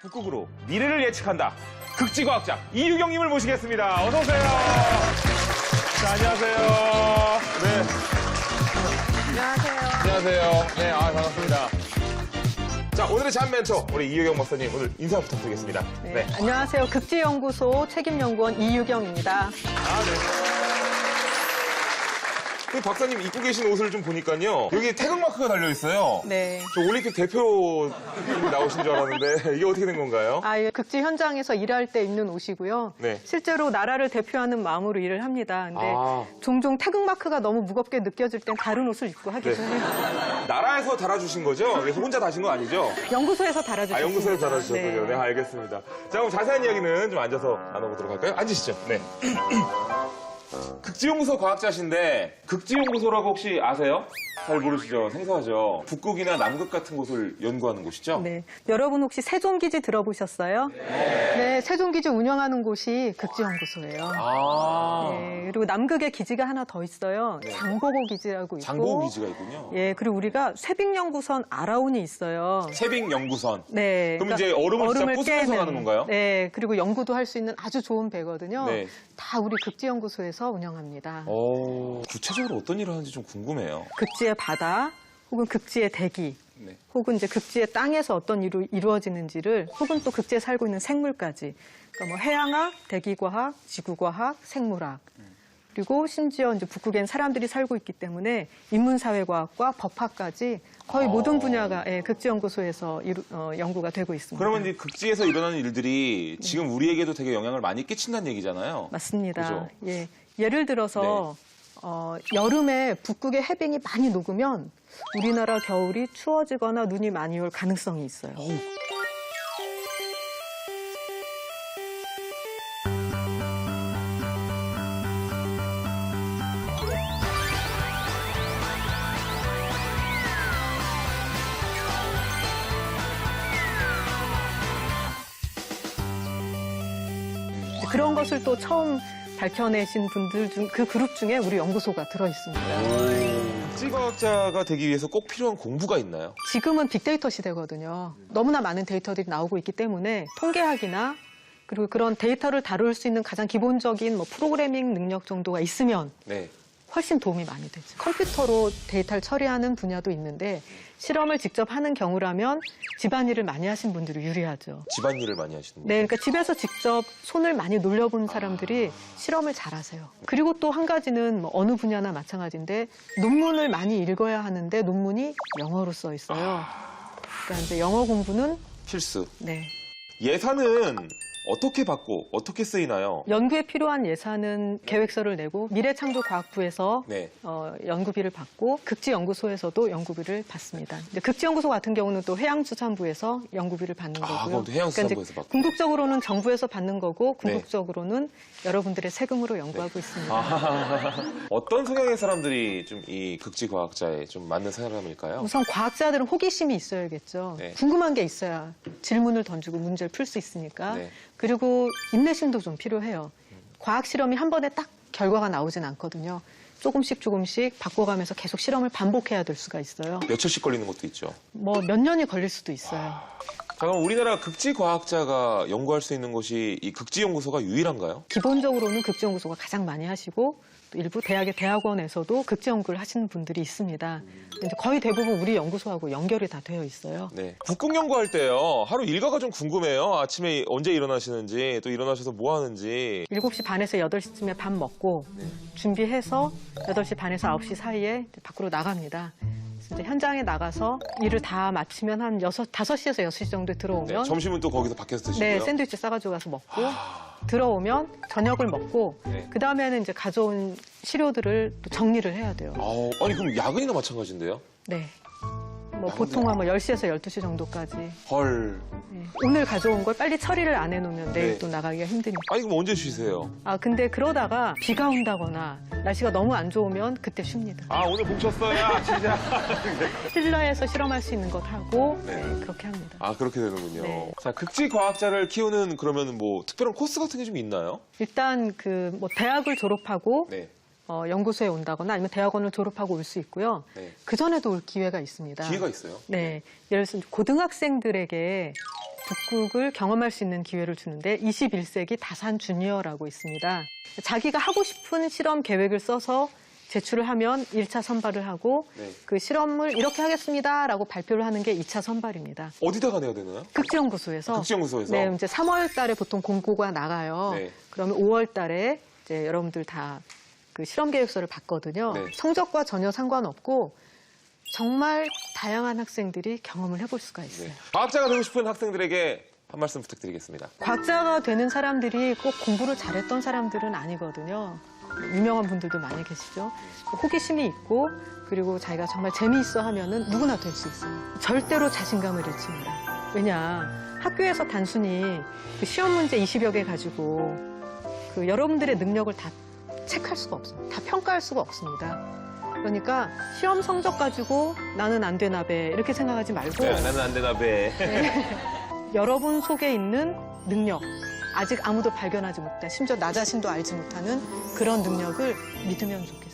북극으로 미래를 예측한다. 극지과학자 이유경님을 모시겠습니다. 어서 오세요. 자, 안녕하세요. 네, 안녕하세요. 안녕하세요. 네, 아 반갑습니다. 자, 오늘의 잠 멘토 우리 이유경 박사님 오늘 인사 부탁드리겠습니다. 네, 안녕하세요. 극지연구소 책임연구원 이유경입니다. 아, 네. 그 박사님 입고 계신 옷을 좀 보니까요. 여기 태극 마크가 달려 있어요. 네. 저 올림픽 대표 나오신 줄 알았는데 이게 어떻게 된 건가요? 아, 예, 극지 현장에서 일할 때 입는 옷이고요. 네. 실제로 나라를 대표하는 마음으로 일을 합니다. 근데 아. 종종 태극 마크가 너무 무겁게 느껴질 땐 다른 옷을 입고 하기도 네. 해요. 나라에서 달아주신 거죠? 그래서 혼자 다신 거 아니죠? 연구소에서 달아주셨습니다. 아, 연구소에서 달아주셨군요. 네. 알겠습니다. 자, 그럼 자세한 이야기는 좀 앉아서 나눠보도록 할까요? 앉으시죠. 네. 극지연구소 과학자신데 극지연구소라고 혹시 아세요? 잘 모르시죠? 생소하죠? 북극이나 남극 같은 곳을 연구하는 곳이죠? 네. 여러분 혹시 세종기지 들어보셨어요? 네. 세종기지 운영하는 곳이 극지연구소예요. 아, 네, 그리고 남극에 기지가 하나 더 있어요. 장보고 기지라고 있고. 장보고 기지가 있군요. 예, 그리고 우리가 쇠빙 연구선 아라운이 있어요. 세빙 연구선. 네. 그럼 이제 얼음을 진짜 부수면서 가는 건가요? 네, 그리고 연구도 할 수 있는 아주 좋은 배거든요. 네. 다 우리 극지 연구소에서 운영합니다. 어, 구체적으로 어떤 일을 하는지 좀 궁금해요. 극지의 바다, 혹은 극지의 대기, 네. 혹은 이제 극지의 땅에서 어떤 일이 이루어지는지를, 혹은 또 극지에 살고 있는 생물까지, 그러니까 뭐 해양학, 대기과학, 지구과학, 생물학. 그리고 심지어 이제 북극엔 사람들이 살고 있기 때문에 인문사회과학과 법학까지 거의 어. 모든 분야가 예, 극지연구소에서 이루- 어, 연구가 되고 있습니다. 그러면 이제 극지에서 일어나는 일들이 지금 우리에게도 되게 영향을 많이 끼친다는 얘기잖아요. 맞습니다. 그죠? 예. 예를 들어서 어, 여름에 북극의 해빙이 많이 녹으면 우리나라 겨울이 추워지거나 눈이 많이 올 가능성이 있어요. 어우, 그런 것을 또 처음 밝혀내신 분들 중 그 그룹 중에 우리 연구소가 들어 있습니다. 극지과학자가 되기 위해서 꼭 필요한 공부가 있나요? 지금은 빅데이터 시대거든요. 너무나 많은 데이터들이 나오고 있기 때문에 통계학이나 그리고 그런 데이터를 다룰 수 있는 가장 기본적인 뭐 프로그래밍 능력 정도가 있으면 네. 훨씬 도움이 많이 되죠. 컴퓨터로 데이터를 처리하는 분야도 있는데 실험을 직접 하는 경우라면 집안일을 많이 하신 분들이 유리하죠. 집안일을 많이 하시는 네, 거예요. 그러니까 집에서 직접 손을 많이 놀려본 사람들이 실험을 잘하세요. 그리고 또 한 가지는 뭐 어느 분야나 마찬가지인데 논문을 많이 읽어야 하는데 논문이 영어로 써 있어요. 그러니까 이제 영어 공부는 필수. 네. 예산은 어떻게 받고 어떻게 쓰이나요? 연구에 필요한 예산은 계획서를 내고 미래창조과학부에서 네. 어, 연구비를 받고 극지연구소에서도 연구비를 받습니다. 이제 극지연구소 같은 경우는 또 해양수산부에서 연구비를 받는 아, 거고요. 그럼 또 해양수산부에서 그러니까 받고. 궁극적으로는 정부에서 받는 거고 네. 궁극적으로는 여러분들의 세금으로 연구하고 있습니다. 아, 어떤 성향의 사람들이 좀 이 극지과학자에 좀 맞는 사람일까요? 우선 과학자들은 호기심이 있어야겠죠. 네. 궁금한 게 있어야 질문을 던지고 문제를 풀 수 있으니까. 네. 그리고 인내심도 좀 필요해요. 과학 실험이 한 번에 딱 결과가 나오진 않거든요. 조금씩 조금씩 바꿔가면서 계속 실험을 반복해야 될 수가 있어요. 며칠씩 걸리는 것도 있죠. 뭐 몇 년이 걸릴 수도 있어요. 자, 그럼 우리나라 극지 과학자가 연구할 수 있는 곳이 이 극지 연구소가 유일한가요? 기본적으로는 극지 연구소가 가장 많이 하시고 또 일부 대학의 대학원에서도 극지 연구를 하시는 분들이 있습니다. 이제 거의 대부분 우리 연구소하고 연결이 다 되어 있어요. 네. 북극 연구할 때요. 하루 일과가 좀 궁금해요. 아침에 언제 일어나시는지, 또 일어나셔서 뭐 하는지. 7시 반에서 8시쯤에 밥 먹고 준비해서 8시 반에서 9시 사이에 밖으로 나갑니다. 이제 현장에 나가서 일을 다 마치면 한 6, 5시에서 6시 정도에 네. 들어오면 점심은 또 거기서 밖에서 드시고요. 네, 샌드위치 싸가지고 가서 먹고 들어오면 저녁을 먹고 네. 그 다음에는 이제 가져온 시료들을 또 정리를 해야 돼요. 아우, 아니 그럼 야근이나 마찬가지인데요? 네. 뭐 아, 보통 한뭐 10시에서 12시 정도까지. 헐. 네. 오늘 가져온 걸 빨리 처리를 안 해놓으면 내일 네. 또 나가기가 힘드니까. 아니 그럼 언제 쉬세요? 아, 근데 그러다가 비가 온다거나 날씨가 너무 안 좋으면 그때 쉽니다. 아 오늘 뭉쳤어요, 아, 진짜. 실내에서 실험할 수 있는 것 하고 네. 네, 그렇게 합니다. 아 그렇게 되는군요. 네. 자 극지 과학자를 키우는 그러면 뭐 특별한 코스 같은 게 좀 있나요? 일단 그 뭐 대학을 졸업하고 네. 어, 연구소에 온다거나 아니면 대학원을 졸업하고 올 수 있고요. 네. 그 전에도 올 기회가 있습니다. 기회가 있어요. 네, 예를 들어서 고등학생들에게 북극을 경험할 수 있는 기회를 주는데 21세기 다산 주니어라고 있습니다. 자기가 하고 싶은 실험 계획을 써서 제출을 하면 1차 선발을 하고 네. 그 실험을 이렇게 하겠습니다라고 발표를 하는 게 2차 선발입니다. 어디다가 내야 되나요? 극지연구소에서 극지연구소에서. 네, 이제 3월 달에 보통 공고가 나가요. 네. 그러면 5월 달에 이제 여러분들 다 그 실험 계획서를 받거든요. 네. 성적과 전혀 상관없고 정말 다양한 학생들이 경험을 해볼 수가 있어요. 네. 과학자가 되고 싶은 학생들에게 한 말씀 부탁드리겠습니다. 과학자가 되는 사람들이 꼭 공부를 잘했던 사람들은 아니거든요. 유명한 분들도 많이 계시죠. 호기심이 있고 그리고 자기가 정말 재미있어 하면은 누구나 될 수 있어요. 절대로 자신감을 잃지 마라. 왜냐 학교에서 단순히 그 시험 문제 20여 개 가지고 그 여러분들의 능력을 다 체크할 수가 없어요. 다 평가할 수가 없습니다. 그러니까 시험 성적 가지고 나는 안 되나 배 이렇게 생각하지 말고 네, 나는 안 되나 배. 여러분 속에 있는 능력, 아직 아무도 발견하지 못한, 심지어 나 자신도 알지 못하는 그런 능력을 믿으면 좋겠어요.